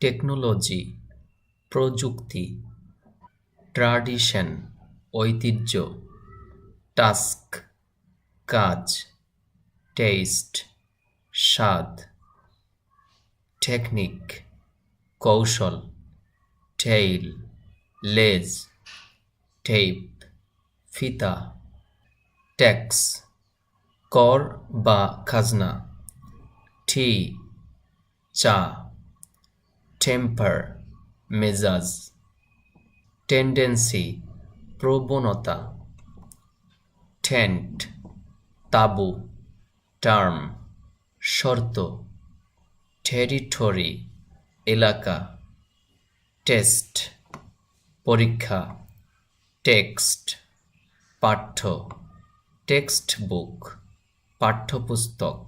Technology, প্রযুক্তি, tradition, ঐতিহ্য, task, কাজ, টেস্ট, স্বাদ, টেকনিক, কৌশল, টেইল, লেজ টেপ ফিতা ট্যাক্স কর বা খাজনা, টি, চা। টেম্পার মেজাজ টেন্ডেন্সি প্রবণতা টেন্ট তাবু টার্ম শর্ত টেরিটরি এলাকা টেস্ট পরীক্ষা টেক্সট পাঠ্য টেক্সট বুক পাঠ্যপুস্তক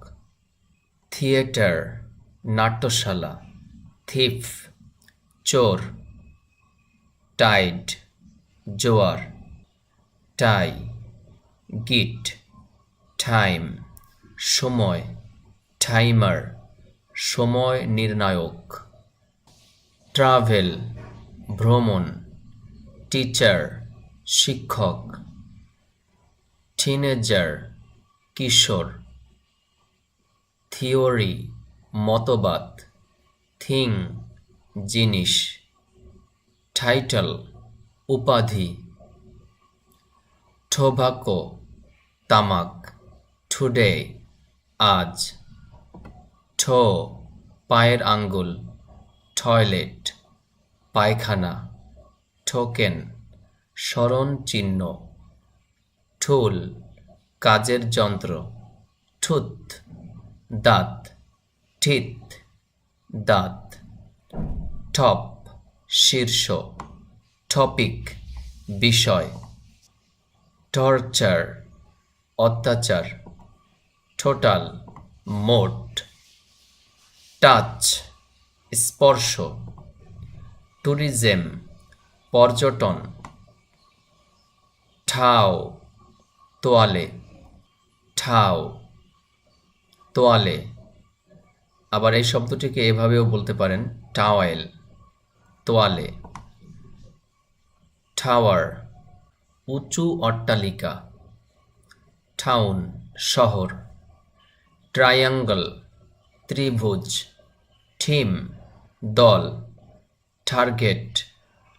থিয়েটার নাট্যশালা থিফ, চোর, টাইড, জোয়ার, টাই, গিট, টাইম, সময়, টাইমার, সময় নির্ণায়ক, ট্রাভেল, ভ্রমণ, টিচার, শিক্ষক, টিনেজার, কিশোর, থিওরি, মতবাদ। থিং, জিনিস, টাইটেল, উপাধি, টোবাকো, তামাক টুডে আজ, ঠো, পায়ের আঙ্গুল, টয়লেট, পায়খানা টোকেন স্মরণ চিহ্ন, ঠুল, কাজের যন্ত্র ঠুত দাঁত ঠিত দাঁত। টপ, শীর্ষ। টপিক, বিষয়। টর্চার, অত্যাচার। টোটাল, মোট। টাচ, স্পর্শ। ট্যুরিজম, পর্যটন। ঠাও, তোয়ালে। ঠাও, তোয়ালে। আবার এই শব্দটিকে এভাবেও বলতে পারেন টাওয়েল তোয়ালে টাওয়ার উঁচু অট্টালিকা টাউন শহর ট্রায়াঙ্গল ত্রিভুজ থিম দল টার্গেট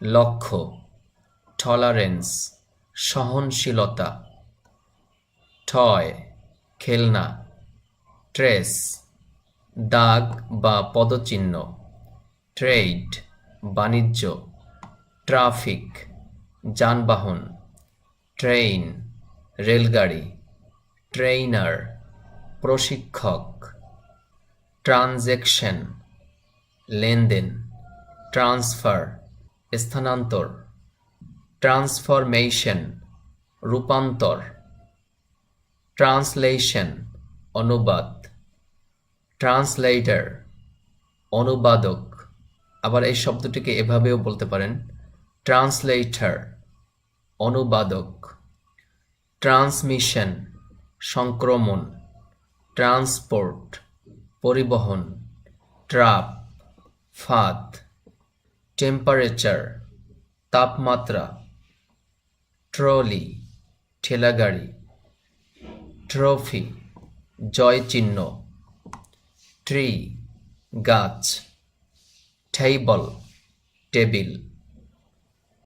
লক্ষ্য টলারেন্স সহনশীলতা টয় খেলনা ট্রেস দাগ বা পদচিহ্ন, ট্রেড, বাণিজ্য, ট্রাফিক, যানবাহন ট্রেন রেলগাড়ি, ট্রেইনার, প্রশিক্ষক ট্রানজ্যাকশন লেনদেন, ট্রান্সফার, স্থানান্তর, ট্রান্সফরমেশন, রূপান্তর, ট্রান্সলেশন, অনুবাদ। ট্রান্সলেটর, অনুবাদক, আবার এই শব্দটিকে এভাবেও বলতে পারেন, ট্রান্সলেটর, অনুবাদক, ট্রান্সমিশন, সংক্রমণ, ট্রান্সপোর্ট, পরিবহন, ট্রাপ, ফাঁদ, টেম্পারেচার, তাপমাত্রা, ট্রলি, ঠেলাগাড়ি, ট্রফি জয় চিহ্ন ট্রি গাছ টেবল টেবিল